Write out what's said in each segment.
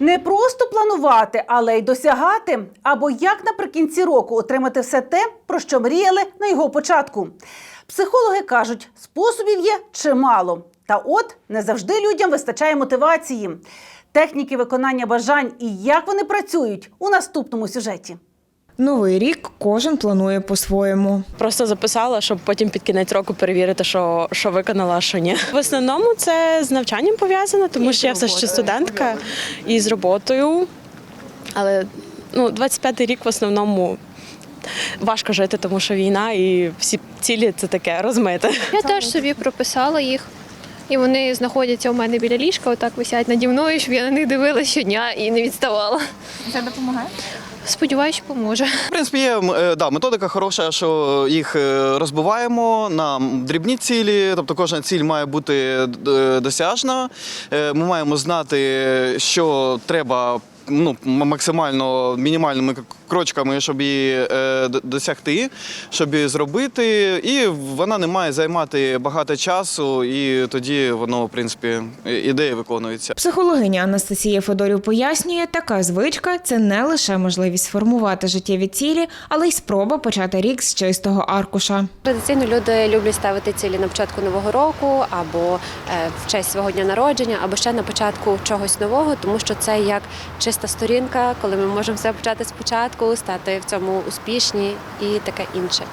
Не просто планувати, але й досягати, або як наприкінці року отримати все те, про що мріяли на його початку. Психологи кажуть, способів є чимало. Та от не завжди людям вистачає мотивації. Техніки виконання бажань і як вони працюють у наступному сюжеті. Новий рік кожен планує по-своєму. Просто записала, щоб потім під кінець року перевірити, що, що виконала, а що ні. В основному це з навчанням пов'язано, тому що я все ще студентка і з роботою. Але ну, 25-й рік в основному важко жити, тому що війна і всі цілі це таке розмите. Я теж собі прописала їх. І вони знаходяться у мене біля ліжка, отак висять наді мною, щоб я на них дивилася щодня і не відставала. Це допомагає? Сподіваюсь, що поможе. В принципі, є е, да, методика хороша, що їх е, розбиваємо на дрібні цілі, тобто кожна ціль має бути е, досяжна. Ми маємо знати, що треба. Ну, максимально мінімальними крочками, щоб її е, досягти, щоб її зробити, і вона не має займати багато часу, і тоді воно, в принципі, ідея виконується. Психологиня Анастасія Федорів пояснює, така звичка це не лише можливість сформувати життєві цілі, але й спроба почати рік з чистого аркуша. Традиційно люди люблять ставити цілі на початку нового року, або е, в честь свого дня народження, або ще на початку чогось нового, тому що це як чиста сторінка, коли ми можемо все почати спочатку, стати в цьому успішні і таке інше.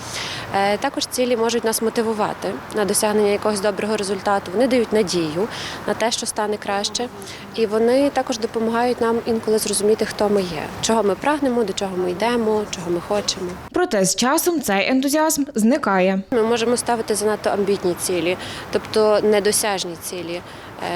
Е, Також цілі можуть нас мотивувати на досягнення якогось доброго результату. Вони дають надію на те, що стане краще, і вони також допомагають нам інколи зрозуміти, хто ми є, чого ми прагнемо, до чого ми йдемо, чого ми хочемо. Проте з часом цей ентузіазм зникає. Ми можемо ставити занадто амбітні цілі, тобто недосяжні цілі.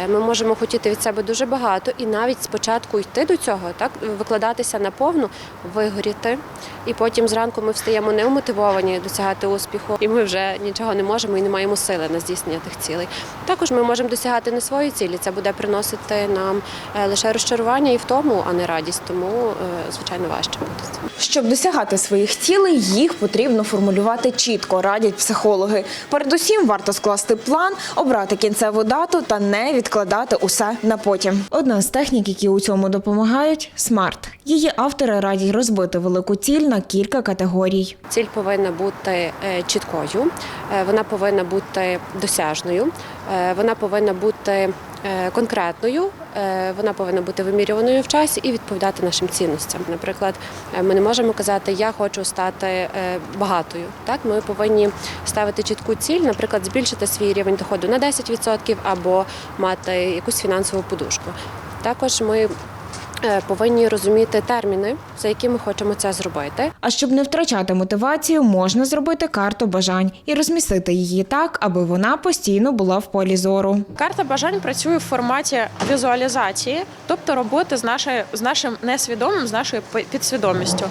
Е, Ми можемо хотіти від себе дуже багато і навіть спочатку йти до цього, так викладатися наповну, вигоріти, і потім зранку ми встаємо неумотивовані досягати успіху, і ми вже нічого не можемо і не маємо сили на здійснення тих цілей. Також ми можемо досягати не свої цілі. Це буде приносити нам е, лише розчарування і втому, а не радість. Тому, е, звичайно, важче буде. Щоб досягати своїх цілей, їх потрібно формулювати чітко, радять психологи. Передусім варто скласти план, обрати кінцеву дату та не відкладати усе на потім. Одна з технік, які у цьому допомагають смарт. Її автори радять розбити велику ціль на кілька категорій. Ціль повинна бути е, чіткою, е, вона повинна бути досяжною, е, вона повинна бути конкретною, вона повинна бути вимірюваною в часі і відповідати нашим цінностям. Наприклад, ми не можемо казати Я хочу стати багатою. Так, ми повинні ставити чітку ціль, наприклад, збільшити свій рівень доходу на 10% або мати якусь фінансову подушку. Також ми повинні розуміти терміни, за які ми хочемо це зробити. А щоб не втрачати мотивацію, можна зробити карту бажань і розмістити її так, аби вона постійно була в полі зору. Карта бажань працює в форматі візуалізації, тобто роботи з нашою з нашим несвідомим, з нашою підсвідомістю.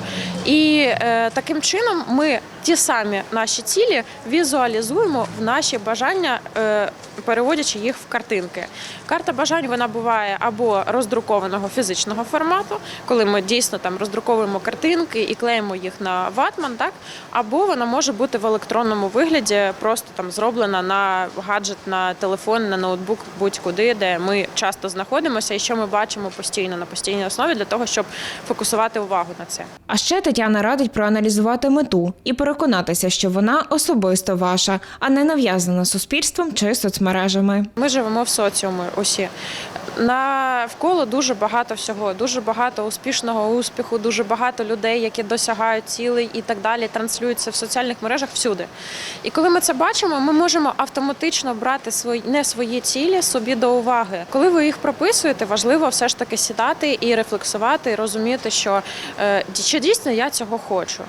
І е, таким чином ми ті самі наші цілі візуалізуємо в наші бажання, е, переводячи їх в картинки. Карта бажань вона буває або роздрукованого фізичного формату, коли ми дійсно там роздруковуємо картинки і клеїмо їх на ватман, так або вона може бути в електронному вигляді, просто там зроблена на гаджет, на телефон, на ноутбук, будь-куди, де ми часто знаходимося, і що ми бачимо постійно на постійній основі для того, щоб фокусувати увагу на це. А ще Тетяна радить проаналізувати мету і переконатися, що вона особисто ваша, а не нав'язана суспільством чи соцмережами. Ми живемо в соціумі усі. Навколо дуже багато всього, дуже багато успішного успіху, дуже багато людей, які досягають цілей і так далі, транслюються в соціальних мережах всюди. І коли ми це бачимо, ми можемо автоматично брати свої не свої цілі собі до уваги. Коли ви їх прописуєте, важливо все ж таки сідати і рефлексувати, і розуміти, що е, чи дійсно я цього хочу.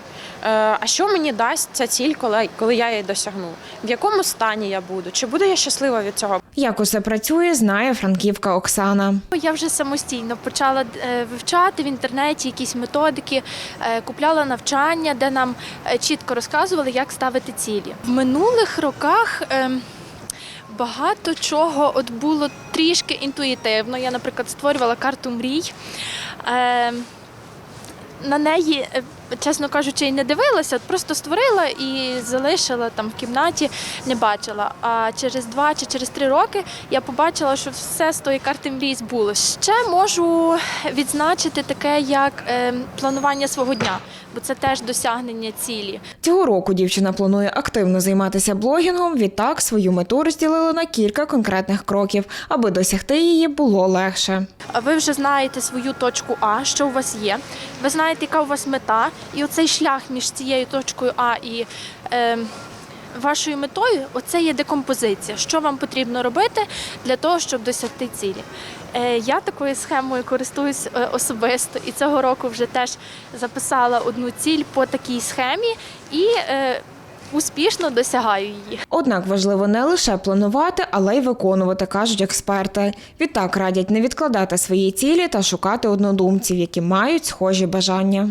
Е, А що мені дасть ця ціль, коли, коли я її досягну? В якому стані я буду? Чи буду я щаслива від цього? Як усе працює, знає франківка Оксана. Я вже самостійно почала е, вивчати в інтернеті якісь методики, е, купляла навчання, де нам чітко розказували, як ставити цілі. В минулих роках. ем, Багато чого от було трішки інтуїтивно. Я, наприклад, створювала карту мрій. Е, на неї чесно кажучи, і не дивилася, просто створила і залишила там в кімнаті, не бачила. А через два чи через три роки я побачила, що все з тої карти мрій збулося. Ще можу відзначити таке, як е, планування свого дня, бо це теж досягнення цілі. Цього року дівчина планує активно займатися блогінгом. Відтак свою мету розділила на кілька конкретних кроків, аби досягти її було легше. А Ви вже знаєте свою точку А, що у вас є. Ви знаєте, яка у вас мета, і оцей шлях між цією точкою А і е, вашою метою оце є декомпозиція. Що вам потрібно робити для того, щоб досягти цілі. Е, я такою схемою користуюсь е, особисто і цього року вже теж записала одну ціль по такій схемі і е, успішно досягаю її. Однак важливо не лише планувати, але й виконувати, кажуть експерти. Відтак радять не відкладати свої цілі та шукати однодумців, які мають схожі бажання.